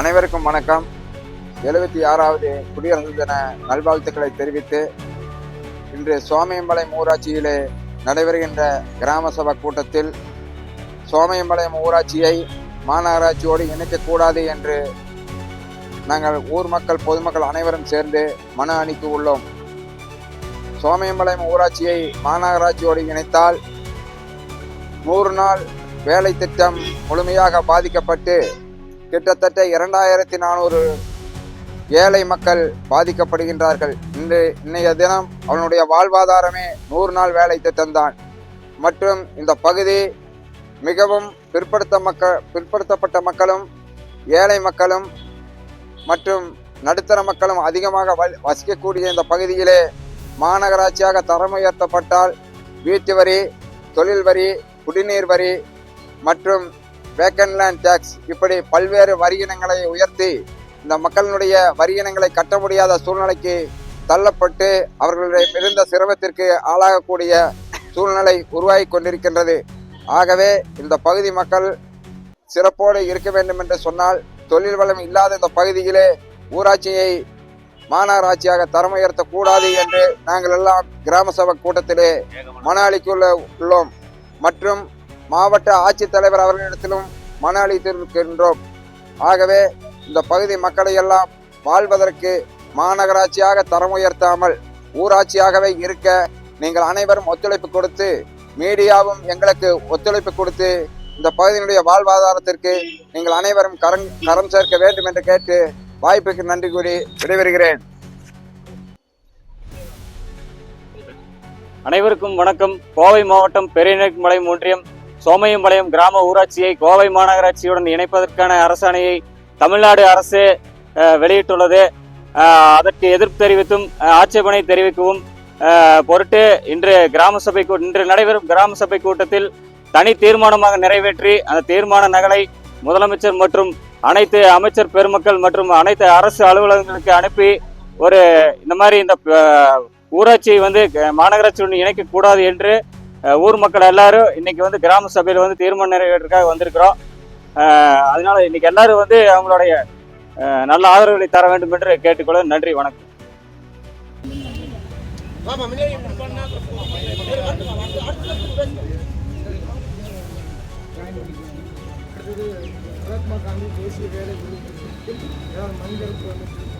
அனைவருக்கும் வணக்கம். எழுபத்தி ஆறாவது குடியரசு தின நல்வாழ்த்துக்களை தெரிவித்து இன்று சோமயம்பாளையம் ஊராட்சியிலே நடைபெறுகின்ற கிராம சபை கூட்டத்தில் சோமையம்பாளையம் ஊராட்சியை மாநகராட்சியோடு இணைக்கக்கூடாது என்று நாங்கள் ஊர் மக்கள் பொதுமக்கள் அனைவரும் சேர்ந்து மன அணிக்கு உள்ளோம். சோமையம்பாளையம் ஊராட்சியை மாநகராட்சியோடு இணைத்தால் நூறு நாள் வேலை திட்டம் முழுமையாக பாதிக்கப்பட்டு கிட்டத்தட்ட இரண்டாயிரத்தி நானூறு ஏழை மக்கள் பாதிக்கப்படுகின்றார்கள். இன்று இன்றைய தினம் அவனுடைய வாழ்வாதாரமே நூறு நாள் வேலை திட்டம்தான் மற்றும் இந்த பகுதி மிகவும் பிற்படுத்த மக்கள் பிற்படுத்தப்பட்ட மக்களும் ஏழை மக்களும் மற்றும் நடுத்தர மக்களும் அதிகமாக வ- வசிக்கக்கூடிய இந்த பகுதியிலே மாநகராட்சியாக தரம் உயர்த்தப்பட்டால் வீட்டு வரி தொழில் வரி குடிநீர் வரி மற்றும் வேக்கன் லேண்ட் டேக்ஸ் இப்படி பல்வேறு வரியினங்களை உயர்த்தி இந்த மக்களினுடைய வரியினங்களை கட்ட முடியாத சூழ்நிலைக்கு தள்ளப்பட்டு அவர்களுடைய மிகுந்த சிரமத்திற்கு ஆளாகக்கூடிய சூழ்நிலை உருவாகி கொண்டிருக்கின்றது. ஆகவே இந்த பகுதி மக்கள் சிறப்போடு இருக்க வேண்டும் என்று சொன்னால் தொழில் வளம் இல்லாத இந்த பகுதியிலே ஊராட்சியை மாநகராட்சியாக தரம் உயர்த்தக்கூடாது என்று நாங்கள் எல்லாம் கிராம சபை கூட்டத்திலே மன அளிக்குள்ள உள்ளோம். மற்றும் மாவட்ட ஆட்சித்தலைவர் அவர்களிடத்திலும் மன அளித்திருக்கின்றோம் ஆகவே இந்த பகுதி மக்களை எல்லாம் வாழ்வதற்கு மாநகராட்சியாக தரம் உயர்த்தாமல் ஊராட்சியாகவே இருக்க நீங்கள் அனைவரும் ஒத்துழைப்பு கொடுத்து மீடியாவும் எங்களுக்கு ஒத்துழைப்பு கொடுத்து இந்த பகுதியினுடைய வாழ்வாதாரத்திற்கு நீங்கள் அனைவரும் கரம் கரம் சேர்க்க வேண்டும் என்று கேட்டு வாய்ப்புக்கு நன்றி கூறி விடைபெறுகிறேன். அனைவருக்கும் வணக்கம். கோவை மாவட்டம் பெரியநெற்மலை ஒன்றியம் சோமையம்பாளையம் கிராம ஊராட்சியை கோவை மாநகராட்சியுடன் இணைப்பதற்கான அரசாணையை தமிழ்நாடு அரசு வெளியிட்டுள்ளது. அதற்கு எதிர்ப்பு தெரிவித்தும் ஆட்சேபனை தெரிவிக்கவும் பொருட்டு இன்று கிராம சபை கூ- இன்று நடைபெறும் கிராம சபை கூட்டத்தில் தனி தீர்மானமாக நிறைவேற்றி அந்த தீர்மான நகலை முதலமைச்சர் மற்றும் அனைத்து அமைச்சர் பெருமக்கள் மற்றும் அனைத்து அரசு அலுவலகங்களுக்கு அனுப்பி ஒரு இந்த மாதிரி இந்த ஊராட்சியை வந்து க- மாநகராட்சியுடன் இணைக்கக்கூடாது என்று ஊர் மக்கள் எல்லாரும் இன்னைக்கு வந்து கிராம சபையில் வந்து தீர்மானம் நிறைவேற்றுக்காக வந்திருக்கிறோம். அதனால இன்னைக்கு எல்லாரும் வந்து அவங்களுடைய நல்ல ஆதரவுகளை தர வேண்டும் என்று கேட்டுக்கொள்ள நன்றி வணக்கம். மகாத்மா காந்தி தேசிய வேலை மனிதருக்கு வந்து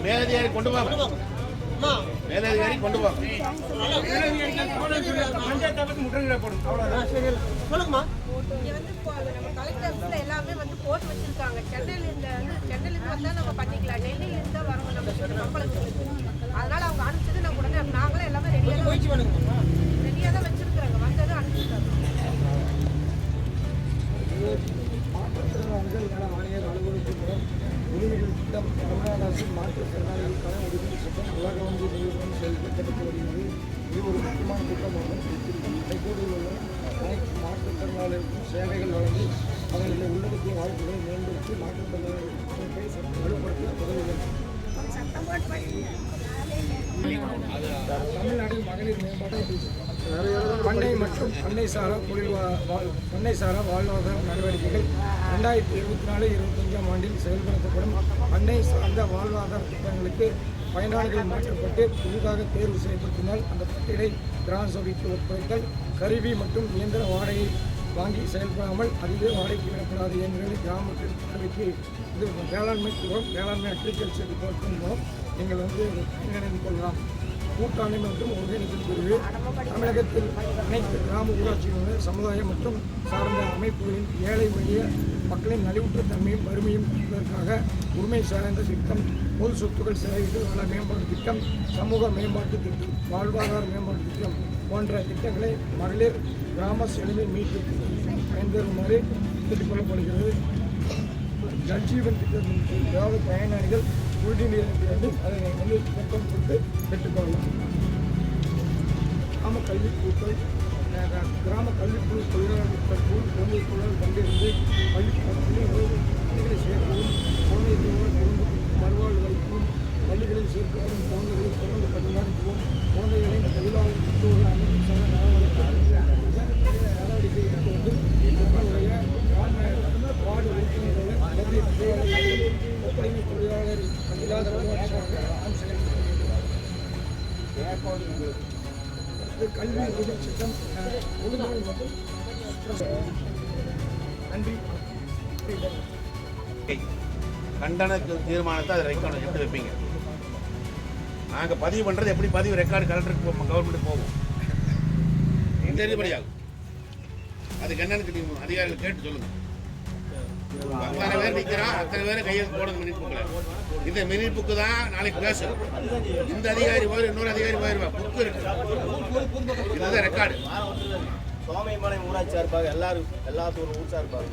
மேலதிகாரி கொண்டு வா மேலதிகாரி கொண்டு வா இங்க வந்து இப்போ நம்ம கலெக்டர் எல்லாமே வந்து போட்டு வச்சிருக்காங்க சென்னையில இருந்து வந்து நம்ம பண்ணிக்கலாம். டெல்லியில இருந்து தான் வரணும். நம்ம சொல்லி மக்களுக்கு ரெடியா தமிழ்நாடு மகளிர் மேம்பாட்டு பண்ணை மற்றும் பண்ணை சாரா தொழில் வாழ்- பண்ணை சாரா வாழ்வாதார நடவடிக்கைகள் ரெண்டாயிரத்தி இருபத்தி நாலு இருபத்தஞ்சாம் ஆண்டில் செயல்படுத்தப்படும் பண்ணை சார்ந்த வாழ்வாதார திட்டங்களுக்கு பயனாளிகள் மாற்றப்பட்டு புதிதாக தேர்வு செய்யப்பட்டிருந்தால் அந்த பட்டியலை கிராம சபைக்கு ஒப்படைத்தல் கருவி மற்றும் இயந்திர வாடகை வாங்கி செயல்படாமல் அதுவே வாடகைக்கு விடப்படாது என்கிற கிராமத்தில் இது வேளாண்மை துறை வேளாண்மை அக்ரிகல்ச்சர் டிபார்ட்மெண்ட் மூலம் நீங்கள் வந்து பயனடைந்து கொள்ளலாம். கூட்டாண்மை மற்றும் ஒருங்கிணைப்பு பிரிவு தமிழகத்தில் அனைத்து கிராம ஊராட்சிகளுடன் சமுதாயம் மற்றும் சார்ந்த அமைப்புகளின் ஏழை எளிய மக்களின் நலிவுற்ற தன்மையும் வறுமையும் தடுப்பதற்காக உரிமை சார்ந்த திட்டம் பொது சொத்துக்கள் சேவைகள் வள மேம்பாட்டு திட்டம் சமூக மேம்பாட்டு திட்டம் வாழ்வாதார மேம்பாட்டு திட்டம் போன்ற திட்டங்களை மகளிர் கிராம செலவை மீட்டு பயன்பெறுமாறு கேட்டுக்கொள்ளப்படுகிறது. ஜல்ஜீவன் திட்டத்தின் கீழ் ஏதாவது பயனாளிகள் குடிநீர் வேண்டும் அதனை வந்து திட்டம் கொடுத்து பெற்றுக்கொள்ளலாம் கிராம கல்விக்குழுக்கள் கிராம கல்விக்குழு தொழிலாளர்கள் குழந்தை தொழிலாளர் கண்டிருந்து பள்ளி பள்ளிகளை சேர்க்கவும் குழந்தை தொழிலாளர் குடும்ப பள்ளிகளில் சேர்க்கப்படும் குழந்தைகளை தொடர்ந்து கண்காணிக்கவும் குழந்தைகளின் தொழிலாளர் பெற்றோர்கள் கல்வி சட்டம் நன்றி கண்டன தீர்மானத்தை அதை ரெக்கார்டு எடுத்து வைப்பீங்க. நாங்க பதிவு பண்றது எப்படி பதிவு ரெக்கார்டு கலெக்டருக்கு கவர்மெண்ட் போகும் தெரியும்படியாகும் அதுக்கு என்னன்னு தெரியும் அதிகாரிகள் கேட்டு சொல்லுங்க. அத்தனை பேர் நிக்கிறான் அத்தனை பேரும் கையெழுத்து போடணும் மினிட் புக்கில். இந்த மினிட் புக்கு தான் நாளைக்கு பேசணும். இந்த அதிகாரி போயிரு இன்னொரு அதிகாரி போயிருவா. புக்கு இருக்கு. இதுதான் ரெக்கார்டு சோமைமலை ஊராட்சி சார்பாக எல்லாரும் எல்லா ஊர் ஊர் சார்பாக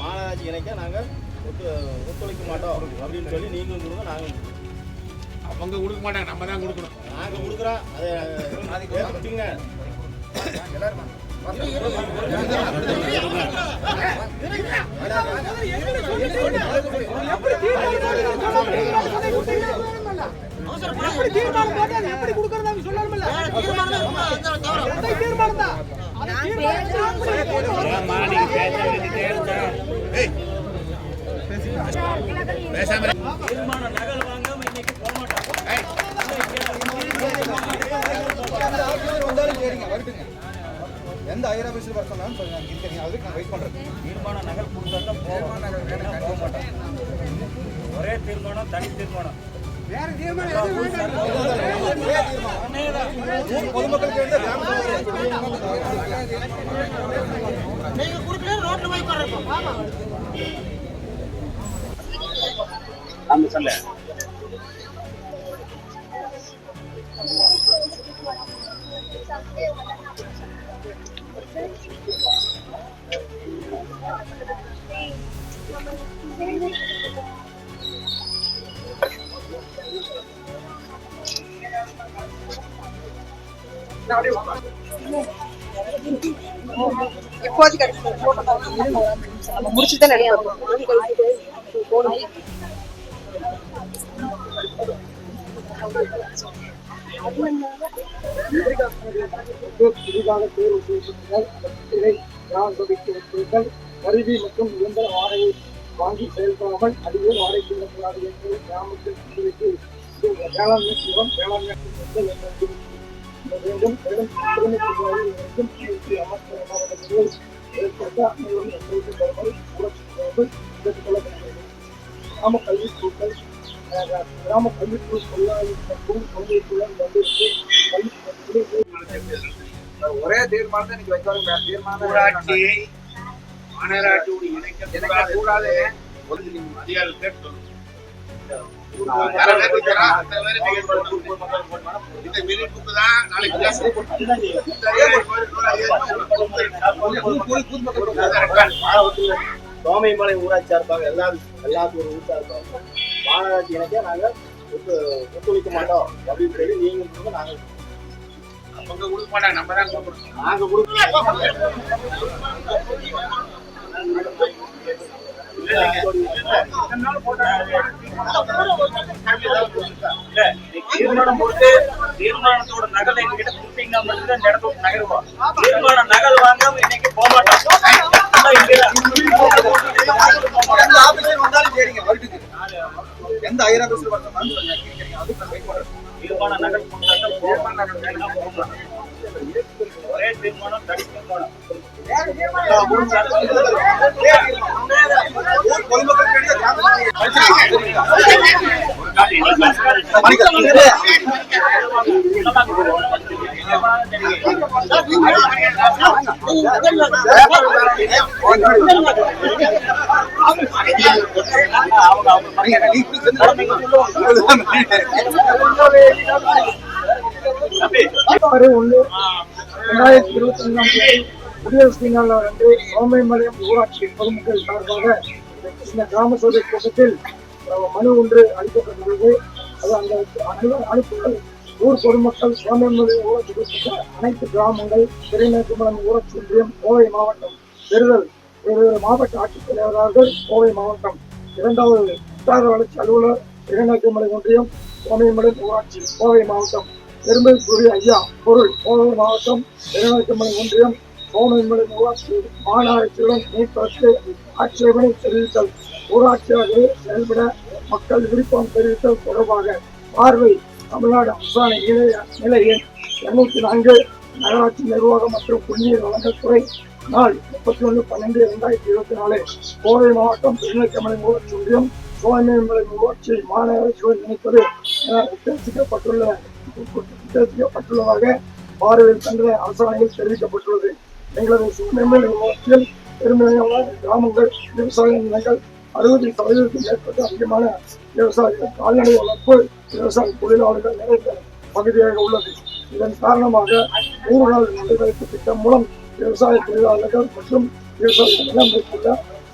மாநகராட்சி இணைக்க நாங்கள் ஒத்து ஒத்துழைக்க மாட்டோம் அப்படின்னு சொல்லி நீங்களும் கொடுங்க நாங்களும். அவங்க கொடுக்க மாட்டாங்க நம்ம தான் கொடுக்கணும். நாங்கள் கொடுக்குறோம். அதை ஏற்றுட்டீங்க ஏய் பேசாம இரு. தீர்மான நகல் வாங்காம இன்னைக்கு போக மாட்டோம் ஏய். எந்த ஐராபீஸில் வர சொன்னாலும் அதுக்கு நான் வெயிட் பண்ணுறேன் தீர்மான நகல் கொடுத்தா தான் போவோம் இல்லைன்னா போக மாட்டோம் ஒரே தீர்மானம் தனி தீர்மானம். பொதுமக்களுக்கு வேண்டிய கிராம எப்போதைக்கு அடிச்சு போட்டோ நம்ம முடிச்சுதான் நினைப்போம் புதிதாக தேர்வு செய்யப்பட்டதால் பத்திரிகை கிராம கருவி மற்றும் இயந்திர வாடகை வாங்கி செயல்படாமல் அதிக வாடகை செல்லக்கூடாது என்று கிராமத்தில் வேளாண்மை மூலம் வேளாண்மை திட்டங்கள் என்பது வேண்டும் மேலும் திருமணத்தில் இருக்கும் அமர்த்த ஏற்படுத்த அனைவரும் ஒத்துழைப்பு தருமாறு ஊராட்சி கேட்டுக்கொள்ளப்படுகிறது கிராம கல்விக்குழுக்கள் கிராம கல்விக்குழு மற்றும் ஒரே தீர்மானத்தை தீர்மானம் ஊராட்சியை மாநகராட்சியோடு இணைக்க கூடாது அதிகாரிகள் கேட்டு சொல்லுங்க தான் சோமைமலை ஊராட்சி சார்பாக எல்லா எல்லா ஒரு சார்பாக மாநகராட்சி இணைக்க நாங்கள் ஒத்துழைக்க மாட்டோம் அப்படின்னு சொல்லி நீங்களும் நாங்கள் அவங்க கொடுக்க மாட்டாங்க நம்ம தான் நாங்கள் நாங்க இல்ல தீர்மானம் போட்டு தீர்மானத்தோட நகல் எங்ககிட்ட கொடுத்தீங்கன்னா மட்டும்தான் இந்த இடத்த நகருவோம் தீர்மான நகல் வாங்காம இன்னைக்கு போக மாட்டோம் எந்த ஆபீஸில் சரிங்க எந்த தீர்மான நகல் ஒரே தீர்மானம் தனி தீர்மானம் ஊர் பொதுமக்களுக்கு வேண்டிய கிராம மணிக்கல் ஆறு ஒன்று ரெண்டாயிரத்தி இருபத்தி ஐந்தாம் தேதி குடியரசு தின அன்று சோமைமலையம் ஊராட்சி பொதுமக்கள் சார்பாக இந்த கிராம சபை கூட்டத்தில் மனு ஒன்று அளிக்கப்பட்டுள்ளது. அது அந்த அனு- அனுப்புகள் ஊர் பொதுமக்கள் சோமைமலையம் ஊராட்சி அனைத்து கிராமங்கள் திருநெல்வேலிமலம் ஊராட்சி ஒன்றியம் கோவை மாவட்டம். பெறுதல். வேறு மாவட்ட ஆட்சித்தலைவரார்கள் கோவை மாவட்டம். இரண்டாவது வட்டார வளர்ச்சி அலுவலர் திருநெல்வேலிமலை ஒன்றியம் சோமைமலை ஊராட்சி கோவை மாவட்டம். பெருமைக்குரிய ஐயா பொருள் கோவை மாவட்டம் திருநெல்வேலி ஒன்றியம் கோவைமலை ஊராட்சி மாநகராட்சியுடன் மீட்பதற்கு ஆட்சேபனை தெரிவித்தல். ஊராட்சியாகவே செயல்பட மக்கள் விருப்பம் தெரிவித்தல் தொடர்பாக பார்வை தமிழ்நாடு அரசாணை நிலைய நிலை எண் இருநூத்தி நான்கு நகராட்சி நிர்வாகம் மற்றும் குடிநீர் வழங்கல் துறை நாள் முப்பத்தி ஒன்று பன்னெண்டு இரண்டாயிரத்தி இருபத்தி நாலு கோவை மாவட்டம் திருநெல்வேலி ஊராட்சி ஒன்றியம் சோழமலை ஊராட்சி மாநகராட்சியோடு இணைப்பது என உத்தேசிக்கப்பட்டுள்ள உத்தேசிக்கப்பட்டுள்ளதாக பார்வையில் கண்ட அரசாணையில் தெரிவிக்கப்பட்டுள்ளது. எங்களது சூழ்நிலை ஊராட்சியில் பெரும்பாலான கிராமங்கள் விவசாய நிலங்கள் அறுபது சதவீதத்துக்கும் மேற்பட்ட அதிகமான விவசாயிகள் கால்நடை வளர்ப்பு விவசாய தொழிலாளர்கள் நிறைந்த பகுதியாக உள்ளது. இதன் காரணமாக நூறு நாள் நடைபெறுப்பு திட்டம் மூலம் விவசாய தொழிலாளர்கள் மற்றும் விவசாய நிலம்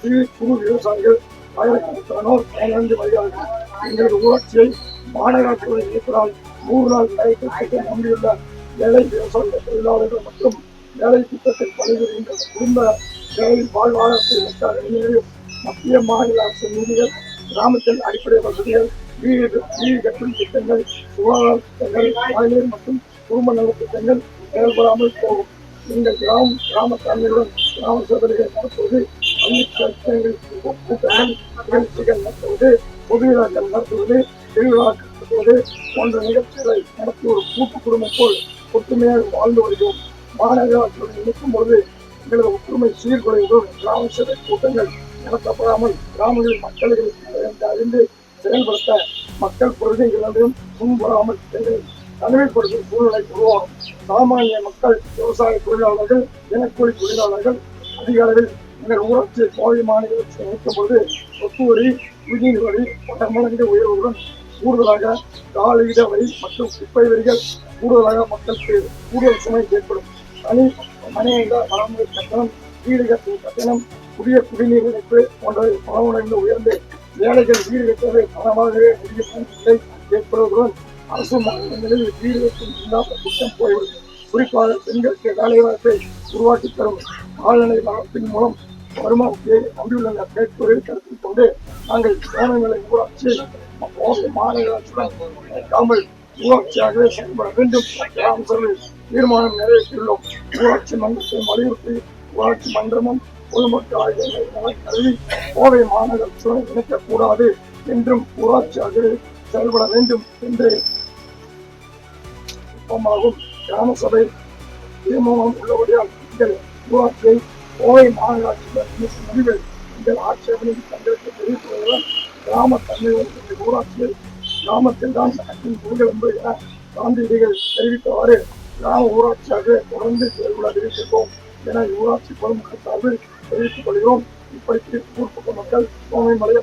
சிறு குறு விவசாயிகள் ஆயிரக்கணக்கானோர் பயனடைந்து வருகிறார்கள். எங்களது ஊராட்சியை மாநகராட்சியுடன் இணைப்பதால் நூறு நாள் வேலை திட்டம் நம்பியுள்ள ஏழை விவசாய தொழிலாளர்கள் மற்றும் வேலை திட்டத்தில் பணிபுரிகின்ற குடும்ப வேலை வாழ்வாதாரத்தை இளைஞர்களையும் மத்திய மாநில அரசு நிதிகள் கிராமத்தில் அடிப்படை வசதிகள் வீடு வீடு கட்டும் திட்டங்கள் சுகாதார திட்டங்கள் மகளிர் மற்றும் குடும்ப நல திட்டங்கள் செயல்படாமல் போகும். எங்கள் கிராம கிராம தலைமையுடன் கிராம சபைகளை நடத்துவது பள்ளி கூட்டங்கள் நிகழ்ச்சிகள் நடத்துவது பொது விழாக்கள் நடத்துவது திருவிழாக்கள் நடத்துவது போன்ற நிகழ்ச்சிகளை நடத்தி ஒரு கூட்டு குடும்பம் போல் ஒற்றுமையாக வாழ்ந்து வருகிறோம். மாநகராட்சியுடன் இணைக்கும் பொழுது எங்களது ஒற்றுமை சீர்குலைவுடன் கிராம சபை கூட்டங்கள் நடத்தப்படாமல் கிராமங்களில் மக்களுக்கு அறிந்து செயல்படுத்த மக்கள் பிரதிநிதிகளிடம் முன்வராமல் தனிமைப்படுத்தும் சூழ்நிலை உருவாகும் சாமானிய மக்கள் விவசாய தொழிலாளர்கள் தினக்கூலி தொழிலாளர்கள் அதிக அளவில் எங்கள் ஊராட்சி கோவை மாநிலத்தில் இணைக்கும் பொழுது சொத்து வரி குடிநீர் வரி பல மடங்கு உயர்வுடன் கூடுதலாக காலீட வரி மற்றும் குப்பை வரிகள் கூடுதலாக மக்களுக்கு கூடுதல் சுமை ஏற்படும். தனி மனித பராமரி கட்டணம் வீடு கட்டும் கட்டணம் புதிய குடிநீர் இணைப்பு போன்றவை பல உயர்ந்து ஏழைகள் வீடு கட்டுவதை பணமாகவே முடியும் நிலை ஏற்படுவதுடன் அரசு மாநிலங்களில் வீடு கட்டும் இல்லாத திட்டம் போய்விடும். குறிப்பாக பெண்களுக்கு வேலைவாய்ப்பை உருவாக்கி தரும் கால்நடை வளத்தின் மூலம் வருமானத்தை நம்பியுள்ள பேட்பொருள் கருத்தில் கொண்டு நாங்கள் சேனங்களை ஊராட்சி கோவை மாநகராட்சியுடன் இணைக்காமல் ஊராட்சியாகவே செயல்பட வேண்டும் கிராம சபை தீர்மானம் நிறைவேற்றியுள்ளோம். ஊராட்சி மன்றத்தை வலியுறுத்தி ஊராட்சி மன்றமும் பொதுமக்கள் ஆகியவை நலன் கருதி கோவை மாநகராட்சியுடன் இணைக்கக்கூடாது என்றும் ஊராட்சியாக செயல்பட வேண்டும் என்று விருப்பமாகும் கிராம சபை தீர்மானம் உள்ளபடியால் எங்கள் ஊராட்சியை கோவை மாநகராட்சி இணைக்கும் முடிவில் எங்கள் ஆட்சேபனை தங்களுக்கு தெரிவித்துள்ளதால் கிராம தலைவர் ஊராட்சியில் கிராமத்தில் தான் சட்டத்தின் புரிதல் என காந்தியடிகள் தெரிவித்தவாறு கிராம ஊராட்சியாக தொடர்ந்து செயல்பட அறிவித்திருக்கோம் என ஊராட்சி பொதுமக்கள் சார்பில் தெரிவித்துக் கொள்கிறோம் இப்படி ஊர்ப்புற மக்கள் சுவாமி மலைய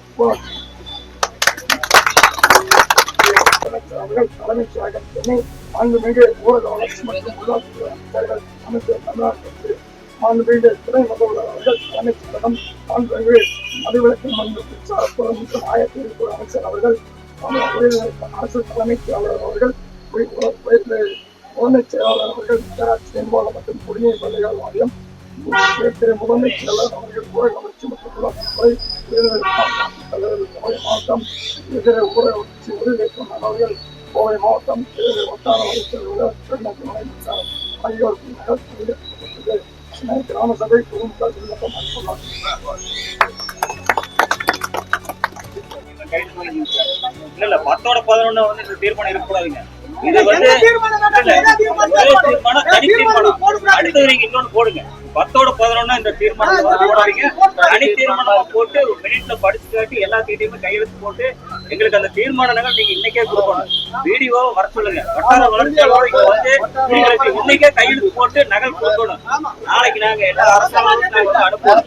அவர்கள் தலைமைச் செயலகம் சென்னை மாண்புமிகு ஊரக வளர்ச்சி மற்றும் உள்ளாட்சி அமைச்சர்கள் அமைச்சர் தமிழ்நாட்டிற்கு மாண்புமிகு துணை முதல்வர் அவர்கள் தலைமைச் செயலகம் மாண்புமிகு மதுவிலக்கு மன்ற மற்றும் ஆயிரத்தி அமைச்சர் அவர்கள் அரசு தலைமைச் செயலாளர் அவர்கள் முதன்மைச் செயலாளர் அவர்கள் நகராட்சி நிர்வாகம் மற்றும் குடிநீர் பள்ளிகள் வாரியம் திரு அவர்கள் ஊரக வளர்ச்சி மற்றும் தலைவர் கோவை மாவட்டம் இதர ஊரக வளர்ச்சி உறுதியேற்கும் அவர்கள் கோவை மாவட்டம் வட்டார வளர்ச்சி ஆகியோருக்கு நிகழ்ச்சி கிராம சபை பொதுமக்கள் விண்ணப்பம் அளித்துள்ளார் இல்ல இல்ல பத்தோட பதினொன்னு வந்து இந்த தீர்மானம் இருக்கக்கூடாதுங்க. இது வந்து தீர்மானம், தனி தீர்மானம். அடுத்தது நீங்க இன்னொன்னு போடுங்க. பத்தோட பதினொன்னு இந்த தீர்மானம் போடாதீங்க. தனி தீர்மானமா போட்டு ஒரு மினிட்ல படிச்சு காட்டி எல்லாத்துக்கிட்டையுமே கையெழுத்து போட்டு எங்களுக்கு அந்த தீர்மானங்கள் நீங்க இன்னைக்கே கொடுக்கணும். வீடியோ வர சொல்லுங்க. வட்டார வளர்ச்சி அலுவலகம் வந்து எங்களுக்கு இன்னைக்கே கையெழுத்து போட்டு நகல் கொடுக்கணும். நாளைக்கு நாங்க எல்லா வந்து அனுப்புவோம்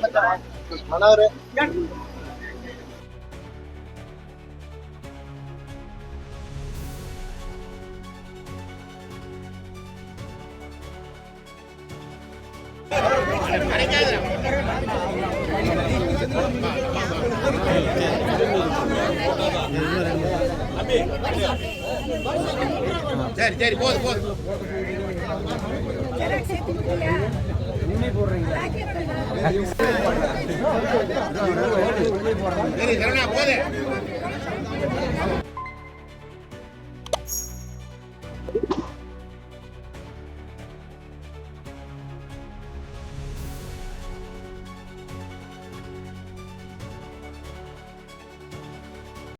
சரி சரி போதும் போதும் சரி சரவணா